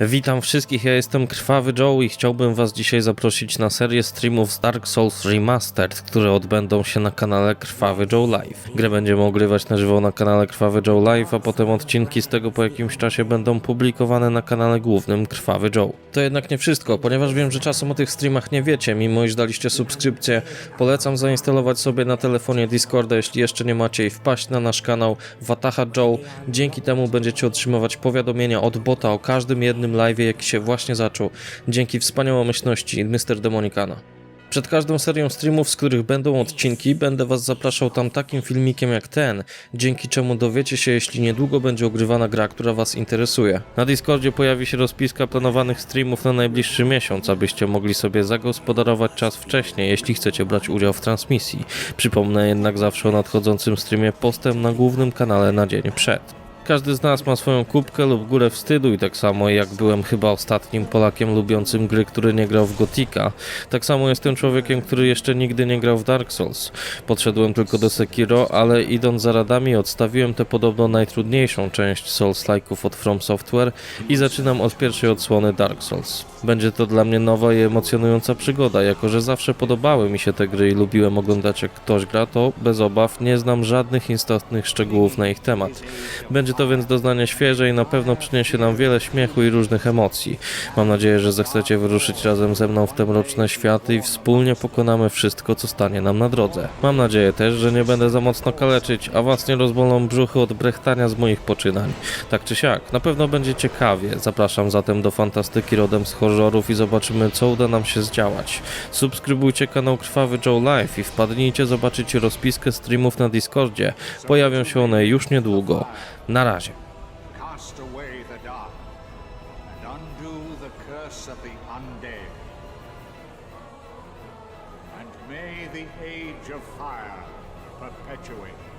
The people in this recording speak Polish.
Witam wszystkich, ja jestem Krwawy Joe i chciałbym was dzisiaj zaprosić na serię streamów z Dark Souls Remastered, które odbędą się na kanale Krwawy Joe Live. Grę będziemy ogrywać na żywo na kanale Krwawy Joe Live, a potem odcinki z tego po jakimś czasie będą publikowane na kanale głównym Krwawy Joe. To jednak nie wszystko, ponieważ wiem, że czasem o tych streamach nie wiecie, mimo iż daliście subskrypcję, polecam zainstalować sobie na telefonie Discorda, jeśli jeszcze nie macie i wpaść na nasz kanał Wataha Joe. Dzięki temu będziecie otrzymywać powiadomienia od bota o każdym jednym live, jaki się właśnie zaczął, dzięki wspaniałomyślności Mr. Demonikana. Przed każdą serią streamów, z których będą odcinki, będę Was zapraszał tam takim filmikiem jak ten, dzięki czemu dowiecie się, jeśli niedługo będzie ogrywana gra, która Was interesuje. Na Discordzie pojawi się rozpiska planowanych streamów na najbliższy miesiąc, abyście mogli sobie zagospodarować czas wcześniej, jeśli chcecie brać udział w transmisji. Przypomnę jednak zawsze o nadchodzącym streamie postem na głównym kanale na dzień przed. Każdy z nas ma swoją kubkę lub górę wstydu i tak samo jak byłem chyba ostatnim Polakiem lubiącym gry, który nie grał w Gotika, tak samo jestem człowiekiem, który jeszcze nigdy nie grał w Dark Souls. Podszedłem tylko do Sekiro, ale idąc za radami odstawiłem tę podobno najtrudniejszą część Souls-like'ów od From Software i zaczynam od pierwszej odsłony Dark Souls. Będzie to dla mnie nowa i emocjonująca przygoda, jako że zawsze podobały mi się te gry i lubiłem oglądać jak ktoś gra, to bez obaw nie znam żadnych istotnych szczegółów na ich temat. Będzie to więc doznanie świeże i na pewno przyniesie nam wiele śmiechu i różnych emocji. Mam nadzieję, że zechcecie wyruszyć razem ze mną w te mroczne światy i wspólnie pokonamy wszystko, co stanie nam na drodze. Mam nadzieję też, że nie będę za mocno kaleczyć, a was nie rozbolą brzuchy od brechtania z moich poczynań. Tak czy siak, na pewno będzie ciekawie. Zapraszam zatem do fantastyki rodem z horrorów i zobaczymy, co uda nam się zdziałać. Subskrybujcie kanał Krwawy Joe Live i wpadnijcie zobaczyć rozpiskę streamów na Discordzie. Pojawią się one już niedługo. Na razie. cast away the dark, and undo the curse of the undead. And may the age of fire perpetuate.